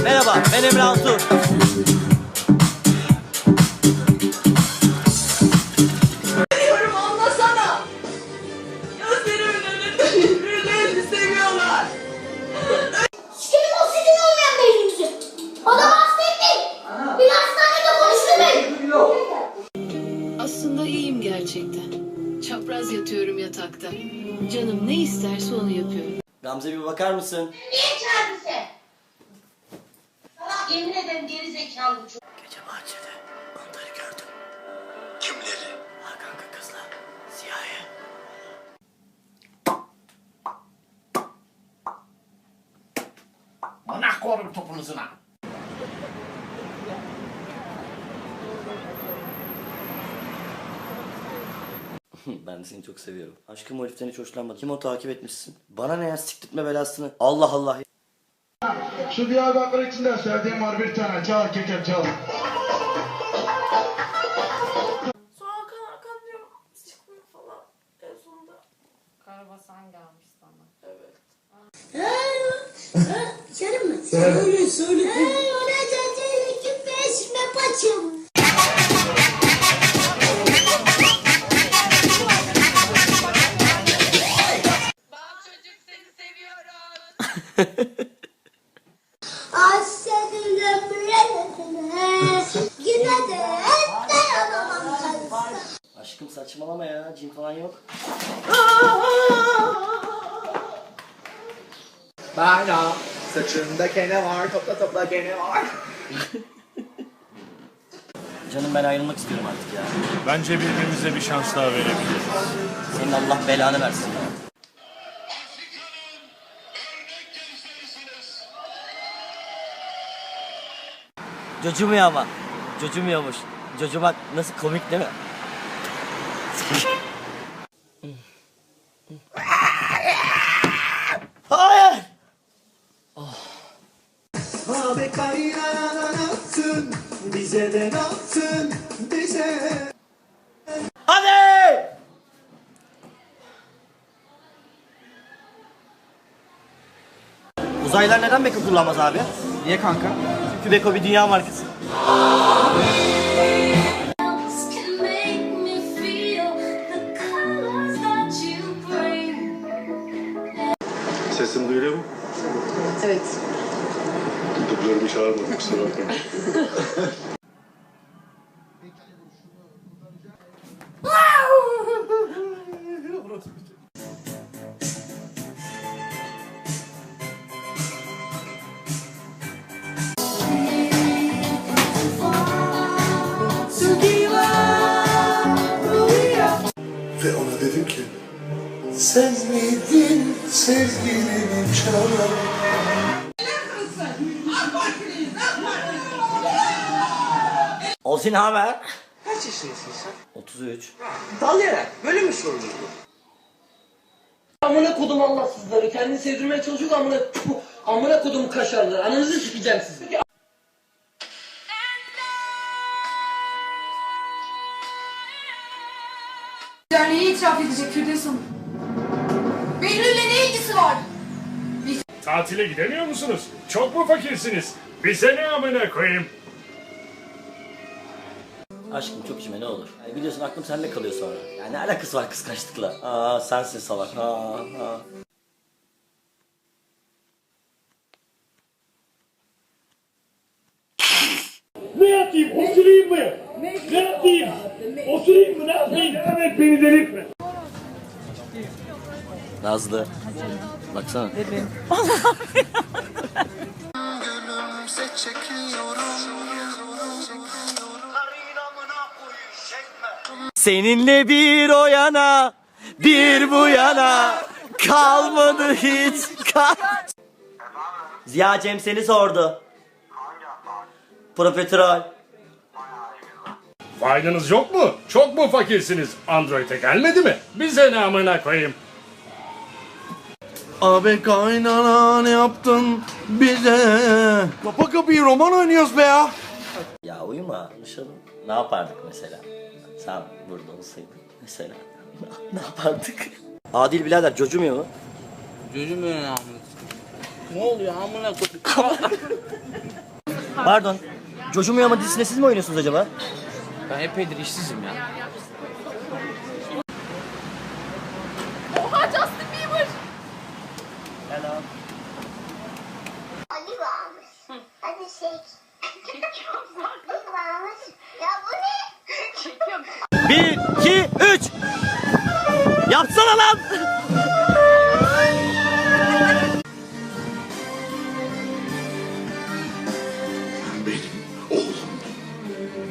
Merhaba ben Emre Altuğ. Diyorum anlasana. Gözlerimin önünde birbirlerini seviyorlar. Sikerim oksijen olmayan beynimizi. Adam hasta etmeyin. Bir hastanede konuşturmayın. Aslında iyiyim gerçekten. Çapraz yatıyorum yatakta. Canım ne isterse onu yapıyorum. Gamze bir bakar mısın? Niye çağırdın yemin ederim geri zekalı çocuk. Gece bahçede onları gördüm. Kimleri? Ha kanka kızla. Siyahi. Bana korum topunuzuna. ben de seni çok seviyorum. Aşkım o heriften hiç hoşlanmadım. Kim o takip etmişsin? Bana ne ya siktirtme belasını. Allah Allah. Şu Diyarbakır içinde sevdiğim var bir tane. Çal kekem çal. Karabasan gelmiş sana. Evet. İçerim mi? Söyle söyle. Ona zaten iki beş me paçam. Bak çocuk seni seviyorum. Yine de dayanamam. Aşkım saçmalama ya. Cin falan yok. Bana saçında kene var, topla topla kene var. Canım ben ayrılmak istiyorum artık ya. Bence birbirimize bir şans daha verebiliriz. Senin Allah belanı versin ya. Cocumuyor ama. Cocumuyormuş. Cocumak nasıl komik değil mi? Hayır! Abi kaynana yaptın? Bize de yaptın? Bize. Hadi! Uzaylılar neden Beko kullanmaz abi? Niye kanka? Çünkü Beko bir dünya markası. Sesim duyuluyor mu? Evet. Dublörümü çağırmadım kusura bakmayın. Ona dedim ki sen miydin sevgilimin çalan Olsun haber? Kaç yaşındasın sen? 33. Dalayarak böyle mi sorulur? Amına kodum Allahsızları kendini sevdirmeye çalışıyor amına amına kodum kaşarları ananızı sikeceğim sizi. Hanım. Behlül'le ne ilgisi var? Tatile gidemiyor musunuz? Çok mu fakirsiniz? Bize ne amına koyayım? Aşkım çok içme ne olur. Yani biliyorsun aklım sende kalıyor sonra. Yani ne alakası var kıskançlıkla? Aa sensin salak. Aa, aa. Ne yapayım? Osurayım mı? Ne yapayım? Osurayım mı? Ne yapayım? Evet beni delirtme. Nazlı. Baksana. Gülümse çekiyorum Seninle bir o yana, bir bu yana kalmadı hiç kal. Ziya Cem seni sordu. Profiterol. Faydanız yok mu? Çok mu fakirsiniz? Android'e gelmedi mi? Bize ne amına koyayım? Abi kaynana ne yaptın bize? Kapa kapıyı roman oynuyoruz be ya. Ya uyuma konuşalım. Ne yapardık mesela? Sen burada olsaydın mesela. ne yapardık? Adil birader cocumuyor mu? Önüne amına. Ne oluyor amına? Pardon. Coşum Uyama dizisinde siz mi oynuyorsunuz acaba? Ben epeydir işsizim ya. Bir, iki, üç. Yapsana lan.